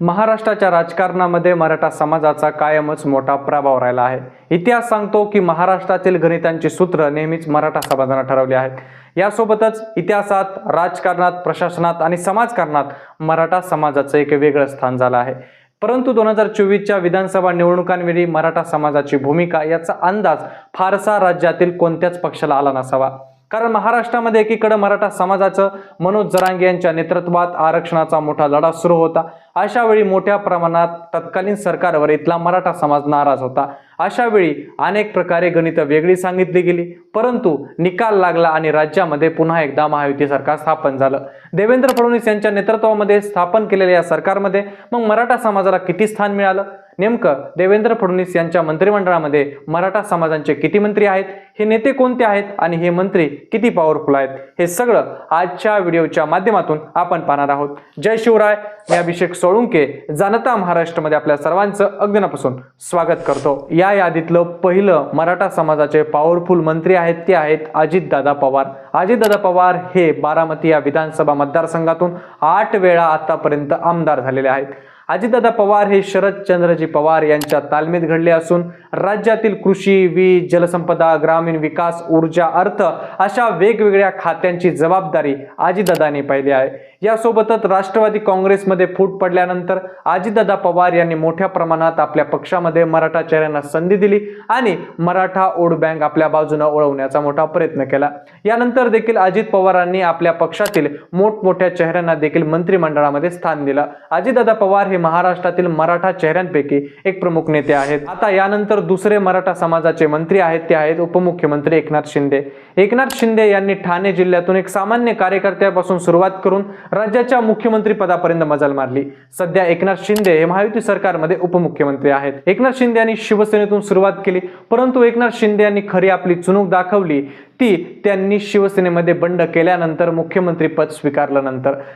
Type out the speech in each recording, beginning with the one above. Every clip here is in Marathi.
महाराष्ट्राच्या राजकारणामध्ये मराठा समाजाचा कायमच मोठा प्रभाव राहिला आहे. इतिहास सांगतो की महाराष्ट्रातील गणितांची सूत्र नेहमीच मराठा समाजानं ठरवली आहेत. यासोबतच इतिहासात राजकारणात प्रशासनात आणि समाजकारणात मराठा समाजाचं एक वेगळं स्थान झालं आहे. परंतु दोन हजार चोवीसच्या विधानसभा निवडणुकांवेळी मराठा समाजाची भूमिका याचा अंदाज फारसा राज्यातील कोणत्याच पक्षाला आला नसावा. कारण महाराष्ट्रामध्ये एकीकडे मराठा समाजाचं मनोज जरांगे यांच्या नेतृत्वात आरक्षणाचा मोठा लढा सुरू होता. अशा वेळी मोठ्या प्रमाणात तत्कालीन सरकारवर इथला मराठा समाज नाराज होता. अशा वेळी अनेक प्रकारे गणितं वेगळी सांगितली गेली. परंतु निकाल लागला आणि राज्यामध्ये पुन्हा एकदा महायुती सरकार स्थापन झालं. देवेंद्र फडणवीस यांच्या नेतृत्वामध्ये स्थापन केलेल्या या सरकारमध्ये मग मराठा समाजाला किती स्थान मिळालं? नेमकं देवेंद्र फडणवीस यांच्या मंत्रिमंडळामध्ये मराठा समाजांचे किती मंत्री आहेत? हे नेते कोणते आहेत? आणि हे मंत्री किती पॉवरफुल आहेत? हे सगळं आजच्या व्हिडिओच्या माध्यमातून आपण पाहणार आहोत. जय शिवराय. मी अभिषेक सोळुंके. जनता महाराष्ट्रमध्ये आपल्या सर्वांचं अगदीनापासून स्वागत करतो. या यादीतलं पहिलं मराठा समाजाचे पॉवरफुल मंत्री आहेत ते आहेत अजितदादा पवार. अजितदादा पवार हे बारामती या विधानसभा मतदारसंघातून आठ वेळा आतापर्यंत आमदार झालेले आहेत. अजितदादा पवार हे शरदचंद्रजी पवार यांच्या तालमीत घडले असून राज्यातील कृषी वीज जलसंपदा ग्रामीण विकास ऊर्जा अर्थ अशा वेगवेगळ्या खात्यांची जबाबदारी अजितदादांनी पाहिली आहे. यासोबतच राष्ट्रवादी काँग्रेसमध्ये फूट पडल्यानंतर अजितदादा पवार यांनी मोठ्या प्रमाणात आपल्या पक्षामध्ये मराठा चेहऱ्यांना संधी दिली आणि मराठा ओड बँक आपल्या बाजूने ओळवण्याचा मोठा प्रयत्न केला. यानंतर देखील अजित पवारांनी आपल्या पक्षातील मोठमोठ्या चेहऱ्यांना देखील मंत्रिमंडळामध्ये स्थान दिलं. अजितदादा पवार हे महाराष्ट्रातील मराठा चेहऱ्यांपैकी एक प्रमुख नेते आहेत. आता यानंतर दुसरे मराठा समाजाचे मंत्री आहेत ते आहेत उपमुख्यमंत्री एकनाथ शिंदे. एकनाथ शिंदे यांनी ठाणे जिल्ह्यातून एक सामान्य कार्यकर्त्यापासून सुरुवात करून राज्याच्या मुख्यमंत्री पदापर्यंत मजल मारली. सध्या एकनाथ शिंदे हे महायुती सरकारमध्ये उपमुख्यमंत्री आहेत. एकनाथ शिंदे यांनी शिवसेनेतून सुरुवात केली परंतु एकनाथ शिंदे यांनी खरी आपली चुणूक दाखवली. ती त्यांनी शिवसेनेमध्ये बंड केल्यानंतर मुख्यमंत्री पद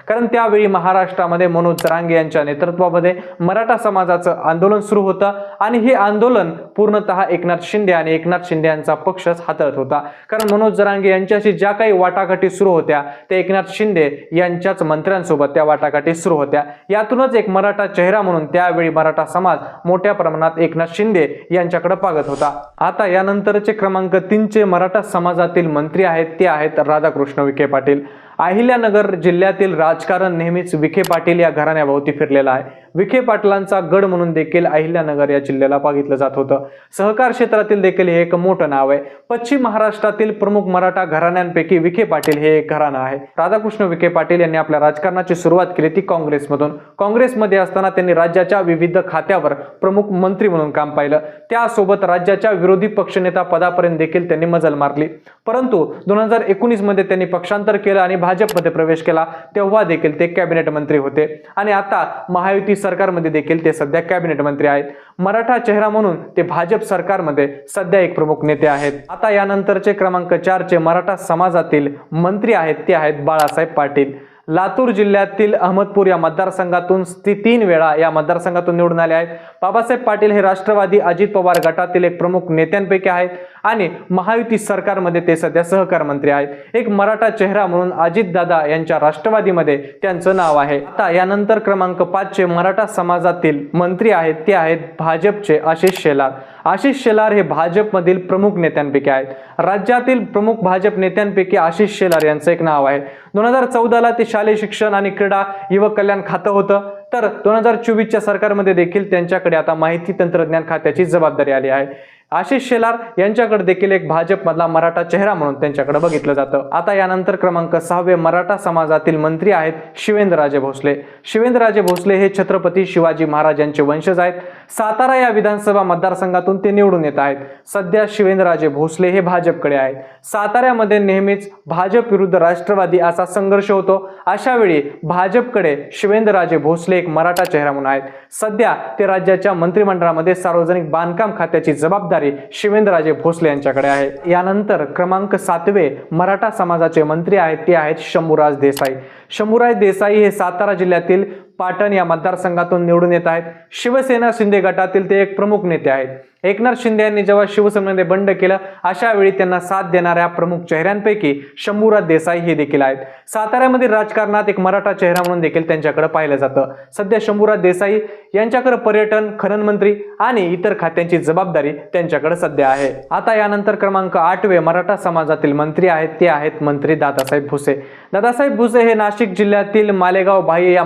कारण त्यावेळी महाराष्ट्रामध्ये मनोज जरांगे यांच्या नेतृत्वामध्ये मराठा समाजाचं आंदोलन सुरू होतं आणि हे आंदोलन पूर्णतः एकनाथ शिंदे आणि एकनाथ शिंदे यांचा पक्षच हाताळत होता. कारण मनोज जरांगे यांच्याशी ज्या काही वाटाघाटी सुरू होत्या त्या एकनाथ शिंदे यांच्याच मंत्र्यांसोबत त्या वाटाघाटी सुरू होत्या. यातूनच एक मराठा चेहरा म्हणून त्यावेळी मराठा समाज मोठ्या प्रमाणात एकनाथ शिंदे यांच्याकडे पागत होता. आता यानंतरचे क्रमांक तीनचे मराठा समाजात विभागातील मंत्री आहेत ते आहेत राधाकृष्ण विखे पाटील. अहिल्यानगर जिल्ह्यातील राजकारण नेहमीच विखे पाटील या घराण्याभोवती फिरलेलं आहे. विखे पाटलांचा गड म्हणून देखील अहिल्यानगर या जिल्ह्याला बघितलं जात होतं. सहकार क्षेत्रातील देखील हे एक मोठं नाव आहे. पश्चिम महाराष्ट्रातील प्रमुख मराठा घराण्यांपैकी विखे पाटील हे एक घराणं आहे. राधाकृष्ण विखे पाटील यांनी आपल्या राजकारणाची सुरुवात केली ती काँग्रेसमधून. काँग्रेसमध्ये असताना त्यांनी राज्याच्या विविध खात्यावर प्रमुख मंत्री म्हणून काम पाहिलं. त्यासोबत राज्याच्या विरोधी पक्षनेता पदापर्यंत देखील त्यांनी मजल मारली. परंतु दोन हजार एकोणीसमध्ये त्यांनी पक्षांतर केलं आणि भाजपमध्ये प्रवेश केला तेव्हा देखील ते कॅबिनेट मंत्री होते. आणि आता महायुती सरकारमध्ये देखील ते सध्या कॅबिनेट मंत्री आहेत. मराठा चेहरा म्हणून ते भाजप सरकारमध्ये सध्या एक प्रमुख नेते आहेत. आता यानंतरचे क्रमांक चारचे मराठा समाजातील मंत्री आहेत ते आहेत बाळासाहेब पाटील. लातूर जिल्ह्यातील अहमदपूर या मतदारसंघातून ती तीन वेळा या मतदारसंघातून निवडून आले आहेत. बाबासाहेब पाटील हे राष्ट्रवादी अजित पवार गटातील एक प्रमुख नेत्यांपैकी आहेत आणि महायुती सरकारमध्ये ते सध्या सहकार मंत्री आहेत. एक मराठा चेहरा म्हणून अजितदादा यांच्या राष्ट्रवादीमध्ये त्यांचं नाव आहे. आता यानंतर क्रमांक पाचचे मराठा समाजातील मंत्री आहेत ते आहेत भाजपचे आशिष शेलार. आशिष शेलार हे भाजपमधील प्रमुख नेत्यांपैकी आहेत. राज्यातील प्रमुख भाजप नेत्यांपैकी आशिष शेलार यांचं एक नाव आहे. दोन हजार चौदाला ते शालेय शिक्षण आणि क्रीडा युवक कल्याण खातं होतं. तर दोन हजार चोवीसच्या सरकारमध्ये देखील त्यांच्याकडे आता माहिती तंत्रज्ञान खात्याची जबाबदारी आली आहे. आशिष शेलार यांच्याकडे देखील एक भाजपमधला मराठा चेहरा म्हणून त्यांच्याकडे बघितलं जातं. आता यानंतर क्रमांक सहावे मराठा समाजातील मंत्री आहेत शिवेंद्रराजे भोसले. शिवेंद्रराजे भोसले हे छत्रपती शिवाजी महाराज यांचे वंशज आहेत. सातारा या विधानसभा मतदारसंघातून ते निवडून येत आहेत. सध्या शिवेंद्रराजे भोसले हे भाजपकडे आहेत. साताऱ्यामध्ये नेहमीच भाजप विरुद्ध राष्ट्रवादी असा संघर्ष होतो. अशा वेळी भाजपकडे शिवेंद्रराजे भोसले एक मराठा चेहरा म्हणून आहेत. सध्या ते राज्याच्या मंत्रिमंडळामध्ये सार्वजनिक बांधकाम खात्याची जबाबदारी शिवेंद्रराजे भोसले यांच्याकडे आहे. यानंतर क्रमांक सातवे मराठा समाजाचे मंत्री आहेत. ते आहेत शंभूराज देसाई. शंभूराज देसाई हे सातारा जिल्ह्यातील पाटण या मतदारसंघातून निवडून येत आहेत. शिवसेना शिंदे गटातील ते एक प्रमुख नेते आहेत. एकनाथ शिंदे यांनी जेव्हा शिवसेनेमध्ये बंड केलं अशा वेळी त्यांना साथ देणाऱ्या प्रमुख चेहऱ्यांपैकी शंभूराज देसाई हे देखील आहेत. साताऱ्यामधील राजकारणात एक मराठा चेहरा म्हणून देखील त्यांच्याकडे पाहिलं जातं. सध्या शंभूराज देसाई यांच्याकडे पर्यटन खनन मंत्री आणि इतर खात्यांची जबाबदारी त्यांच्याकडे सध्या आहे. आता यानंतर क्रमांक आठवे मराठा समाजातील मंत्री आहेत ते आहेत मंत्री दादासाहेब भुसे. दादासाहेब भुसे हे नाशिक जिल्ह्यातील मालेगाव बाह्य या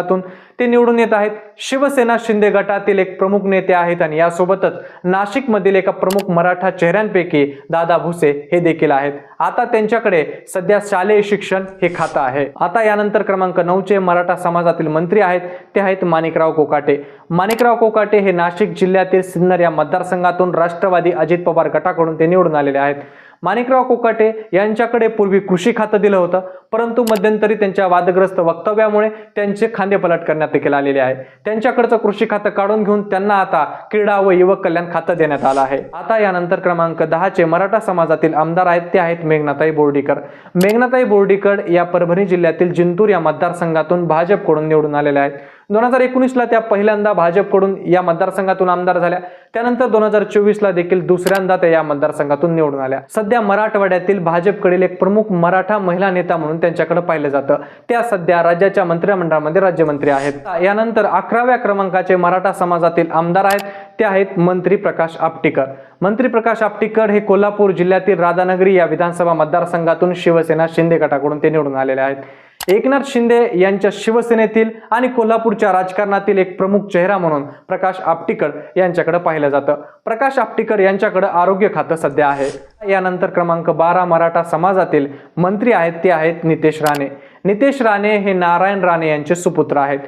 मतदारसंघातून ते निवडून येत आहेत. शिवसेना शिंदे गटातील एक प्रमुख नेते आहेत आणि यासोबतच नाशिकमधील एका प्रमुख मराठा चेहऱ्यांपैकी दादा भुसे हे देखील आहेत. आता त्यांच्याकडे सध्या शालेय शिक्षण हे खातं आहे. आता यानंतर क्रमांक नऊचे मराठा समाजातील मंत्री आहेत. ते आहेत माणिकराव कोकाटे. माणिकराव कोकाटे हे नाशिक जिल्ह्यातील सिन्नर या मतदारसंघातून राष्ट्रवादी अजित पवार गटाकडून ते निवडून आलेले आहेत. माणिकराव कोकाटे यांच्याकडे पूर्वी कृषी खातं दिलं होतं. परंतु मध्यंतरी त्यांच्या वादग्रस्त वक्तव्यामुळे त्यांचे खांदेपलट करण्यात देखील आलेले आहे. त्यांच्याकडचं कृषी खातं काढून घेऊन त्यांना आता क्रीडा व युवक कल्याण खातं देण्यात आलं आहे. आता यानंतर क्रमांक दहाचे मराठा समाजातील आमदार आहेत ते आहेत मेघनाताई बोर्डीकर. मेघनाताई बोर्डीकर या परभणी जिल्ह्यातील जिंतूर या मतदारसंघातून भाजपकडून निवडून आलेल्या आहेत. दोन हजार एकोणीसला त्या पहिल्यांदा भाजपकडून या मतदारसंघातून आमदार झाल्या. त्यानंतर दोन हजार चोवीसला देखील दुसऱ्यांदा त्या या मतदारसंघातून निवडून आल्या. सध्या मराठवाड्यातील भाजपकडील एक प्रमुख मराठा महिला नेता म्हणून त्यांच्याकडे पाहिलं जातं. त्या सध्या राज्याच्या मंत्रिमंडळामध्ये राज्यमंत्री आहेत. यानंतर अकराव्या क्रमांकाचे मराठा समाजातील आमदार आहेत. ते आहेत मंत्री प्रकाश आपटीकर. मंत्री प्रकाश आपटीकर हे कोल्हापूर जिल्ह्यातील राधानगरी या विधानसभा मतदारसंघातून शिवसेना शिंदे गटाकडून ते निवडून आलेले आहेत. एकनाथ शिंदे यांच्या शिवसेनेतील आणि कोल्हापूरच्या राजकारणातील एक प्रमुख चेहरा म्हणून प्रकाश आपटीकर यांच्याकडे पाहिलं जातं. प्रकाश आपटीकर यांच्याकडे आरोग्य खातं सध्या आहे. यानंतर क्रमांक बारा मराठा समाजातील मंत्री आहेत ते आहेत नितेश राणे. नितेश राणे हे नारायण राणे यांचे सुपुत्र आहेत.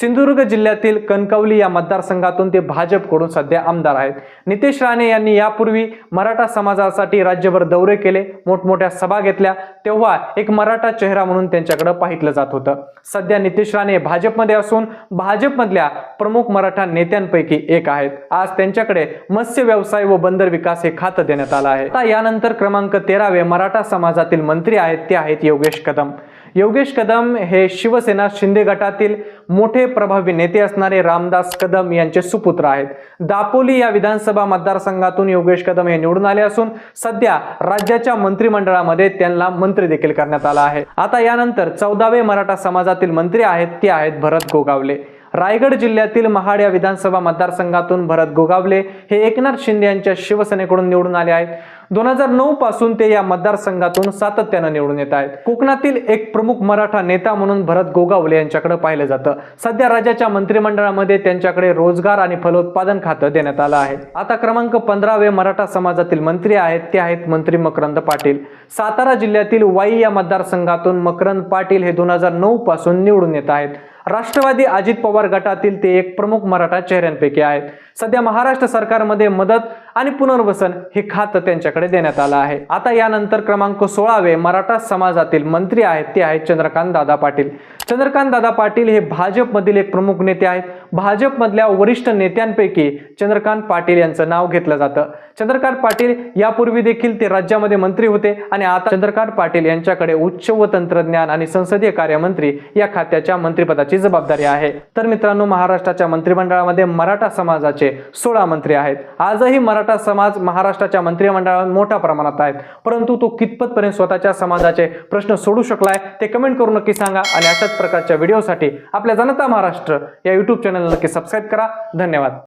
सिंधुदुर्ग जिल्ह्यातील कणकवली या मतदारसंघातून ते भाजपकडून सध्या आमदार आहेत. नितेश राणे यांनी यापूर्वी मराठा समाजासाठी राज्यभर दौरे केले मोठमोठ्या सभा घेतल्या तेव्हा एक मराठा चेहरा म्हणून त्यांच्याकडे पाहिलं जात होतं. सध्या नितेश राणे भाजपमध्ये असून भाजपमधल्या प्रमुख मराठा नेत्यांपैकी एक आहेत. आज त्यांच्याकडे मत्स्य व्यवसाय व बंदर विकास हे खातं देण्यात आलं आहे. आता यानंतर क्रमांक तेरावे मराठा समाजातील मंत्री आहेत ते आहेत योगेश कदम. योगेश कदम हे शिवसेना शिंदे गटातील मोठे प्रभावी नेते असणारे रामदास कदम यांचे सुपुत्र आहेत. दापोली या विधानसभा मतदारसंघातून योगेश कदम हे निवडून आले असून सध्या राज्याच्या मंत्रिमंडळामध्ये त्यांना मंत्री देखील करण्यात आला आहे. आता यानंतर चौदावे मराठा समाजातील मंत्री आहेत ते आहेत भरत गोगावले. रायगड जिल्ह्यातील महाड या विधानसभा मतदारसंघातून भरत गोगावले हे एकनाथ शिंदे यांच्या शिवसेनेकडून निवडून आले आहेत. दोन हजार नऊ पासून ते या मतदारसंघातून सातत्यानं निवडून येत आहेत. कोकणातील एक प्रमुख मराठा नेता म्हणून भरत गोगावले यांच्याकडे पाहिलं जातं. सध्या राज्याच्या मंत्रिमंडळामध्ये त्यांच्याकडे रोजगार आणि फलोत्पादन खातं देण्यात आलं आहे. आता क्रमांक पंधरावे मराठा समाजातील मंत्री आहेत. ते आहेत मंत्री मकरंद पाटील. सातारा जिल्ह्यातील वाई या मतदारसंघातून मकरंद पाटील हे दोन हजार नऊ पासून निवडून येत आहेत. राष्ट्रवादी अजित पवार गटातील ते एक प्रमुख मराठा चेहऱ्यांपैकी आहेत. सध्या महाराष्ट्र सरकारमध्ये मदत आणि पुनर्वसन हे खातं त्यांच्याकडे देण्यात आलं आहे. आता यानंतर क्रमांक सोळावे मराठा समाजातील मंत्री आहेत ते आहेत चंद्रकांत दादा पाटील. चंद्रकांत दादा पाटील हे भाजपमधील एक प्रमुख नेते आहेत. भाजपमधल्या वरिष्ठ नेत्यांपैकी चंद्रकांत पाटील यांचं नाव घेतलं जातं. चंद्रकांत पाटील यापूर्वी देखील ते राज्यामध्ये मंत्री होते आणि आता चंद्रकांत पाटील यांच्याकडे उच्च व तंत्रज्ञान आणि संसदीय कार्यमंत्री या खात्याच्या मंत्रिपदाची जबाबदारी आहे. तर मित्रांनो महाराष्ट्राच्या मंत्रिमंडळामध्ये मराठा समाजाचे सोळा मंत्री आहेत. आजही मराठा समाज महाराष्ट्राच्या मंत्रिमंडळात मोठ्या प्रमाणात आहेत. परंतु तो कितपतपर्यंत स्वतःच्या समाजाचे प्रश्न सोडू शकलाय ते कमेंट करून नक्की सांगा आणि अशाच प्रकारच्या व्हिडिओसाठी आपल्या जनता महाराष्ट्र या यूट्यूब चॅनल नक्की सबस्क्राईब करा. धन्यवाद.